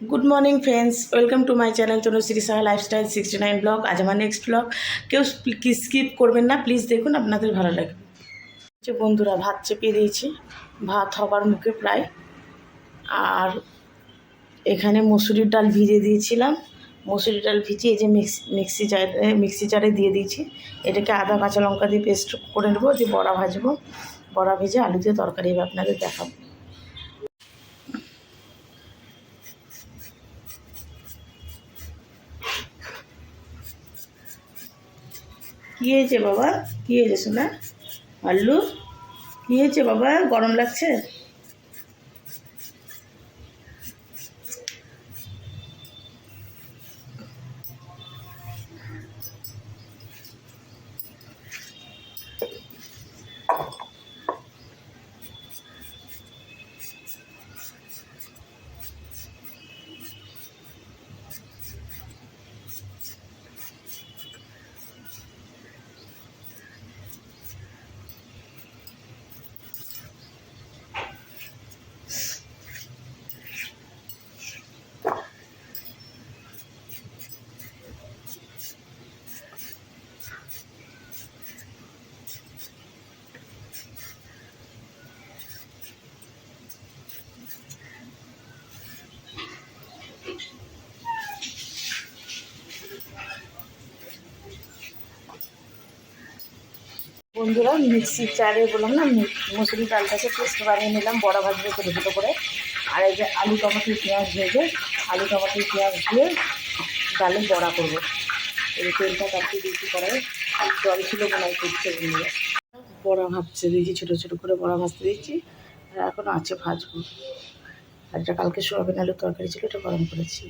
Good morning friends welcome to my channel Tanushree Saha lifestyle sixty nine blog আজ আমার next blog কেউ skip করবেন না please দেখুন, আপনাদের ভালো লাগবে। যে বন্ধুরা, ভাত চেপিয়ে দিয়েছি। ভাত হবার মুখে প্রায়। আর এখানে মসুরির ডাল ভিজিয়ে দিয়েছিলাম। মসুরি ডাল ভিজিয়ে এই যে মিক্স মিক্সি মিক্সি জারে দিয়ে দিয়েছি। এটাকে আদা, কাঁচা লঙ্কা দিয়ে পেস্ট করে নেব। যে বড়া ভাজবো। বড়া ভেজে আলু দিয়ে তরকারি আপনাদের দেখাবো। কী হয়েছে বাবা? কী হয়েছে সোনা? আল্লু কী হয়েছে বাবা? গরম লাগছে? বন্ধুরা মিক্সির চারে বললাম না মুসুরি ডালটাকে পেস্ট বানিয়ে নিলাম, বড়া ভাজবে ছোটো ছোটো করে। আর এই যে আলু টমাটো পেঁয়াজ ভেজে, আলু টমাটো পেঁয়াজ দিয়ে ডালে বড়া করব। এই তেলটা কাটিয়ে দিয়েছি আর জল ছিল বোনাই করছে বন্ধুরা। বড়া ভাজছে দিয়েছি ছোটো ছোটো করে বড়া ভাজতে দিয়েছি আর এখন আছে ভাজবো। আর এটা কালকে সোয়াবিন আলুর তরকারি ছিল, এটা গরম করেছি।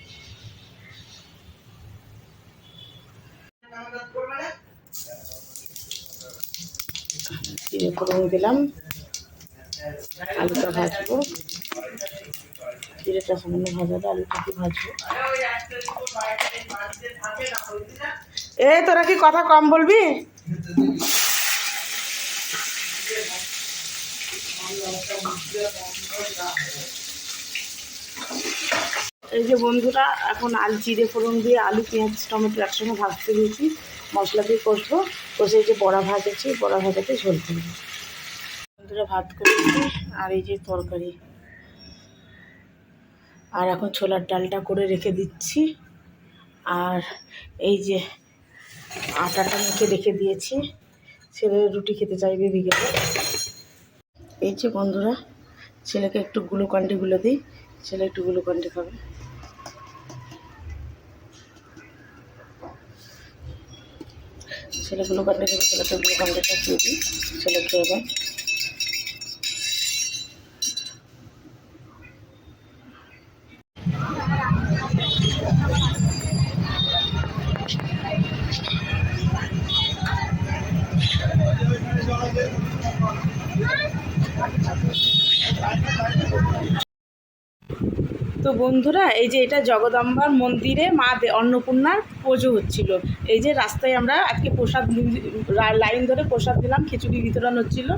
জিরে ফোড়ন দিলাম। আলুটা ভাজবো। জিরেটা সামান্য ভাজাবে আলুটাকে ভাজবো। এ তোরা কি কথা কম বলবি? এই যে বন্ধুরা, এখন আলু, জিরে ফোড়ন দিয়ে আলু, পেঁয়াজ, টমেটো একসঙ্গে ভাজতে দিয়েছি। মশলা দিয়ে কষবো। কষে এই যে বড়া ভাজেছি, বড়া ভাজাতে ঝোল করব। বন্ধুরা ভাত করেছি আর এই যে তরকারি। আর এখন ছোলার ডালটা করে রেখে দিচ্ছি। আর এই যে আটাটা মেখে রেখে দিয়েছি। ছেলে রুটি খেতে চাইবে বিকেলে এই যে বন্ধুরা, ছেলেকে একটু গ্লুকন্ডি গুলো দিই। ছেলে একটু গ্লুকন্ডি খাবে। ছেলে গ্লুকন্ডি খাবে ছেলেকে গ্লুকন্ডিটা দিয়ে দিই ছেলে খেয়ে দেয় তো বন্ধুরা, এই যে এটা জগদম্বার মন্দিরে মা অন্নপূর্ণার পুজো হচ্ছিল। এই যে রাস্তায় আমরা আজকে প্রসাদ লাইন ধরে প্রসাদ দিলাম, খিচুড়ি বিতরণ হচ্ছিল,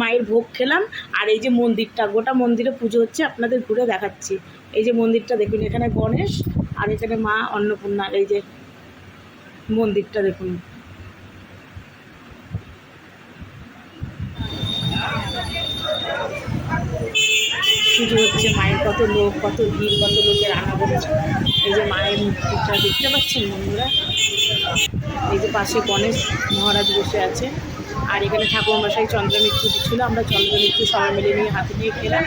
মায়ের ভোগ খেলাম, আর এই যে মন্দিরটা, গোটা মন্দিরে পুজো হচ্ছে, আপনাদের ঘুরে দেখাচ্ছি। এই যে মন্দিরটা দেখুন, এখানে গণেশ আর এখানে মা অন্নপূর্ণার এই যে মন্দিরটা দেখুন। পুজো হচ্ছে, মায়ের কত লোক, কত ভিড়, কত লোকের আনাগোনা। এই যে মায়ের মূর্তিটা দেখতে পাচ্ছেন বন্ধুরা? এই যে পাশে গণেশ মহারাজ বসে আছে আর এখানে ঠাকুর মশাই চন্দ্রমিত্র দিচ্ছিল। আমরা চন্দ্রমিত্র সবাই মিলে নিয়ে হাতে নিয়ে খেলাম।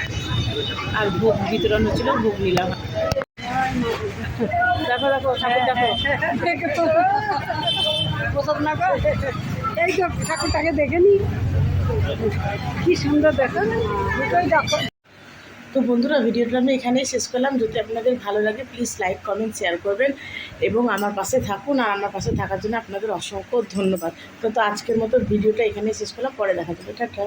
আর ভোগ বিতরণ হচ্ছিল, ভোগ নিলাম। দেখো দেখো, ঠাকুর, দেখো? এই তো ঠাকুরটাকে দেখে নি। কি সুন্দর দেখো। দুটোই দেখো। তো বন্ধুরা, ভিডিওটা আমি এখানেই শেষ করলাম। যদি আপনাদের ভালো লাগে প্লিজ লাইক কমেন্ট শেয়ার করবেন এবং আমার পাশে থাকুন। আর আমার পাশে থাকার জন্য আপনাদের অসংখ্য ধন্যবাদ। তো তো আজকের মতো ভিডিওটা এখানেই শেষ করলাম। পরে দেখা যাবে টাটা।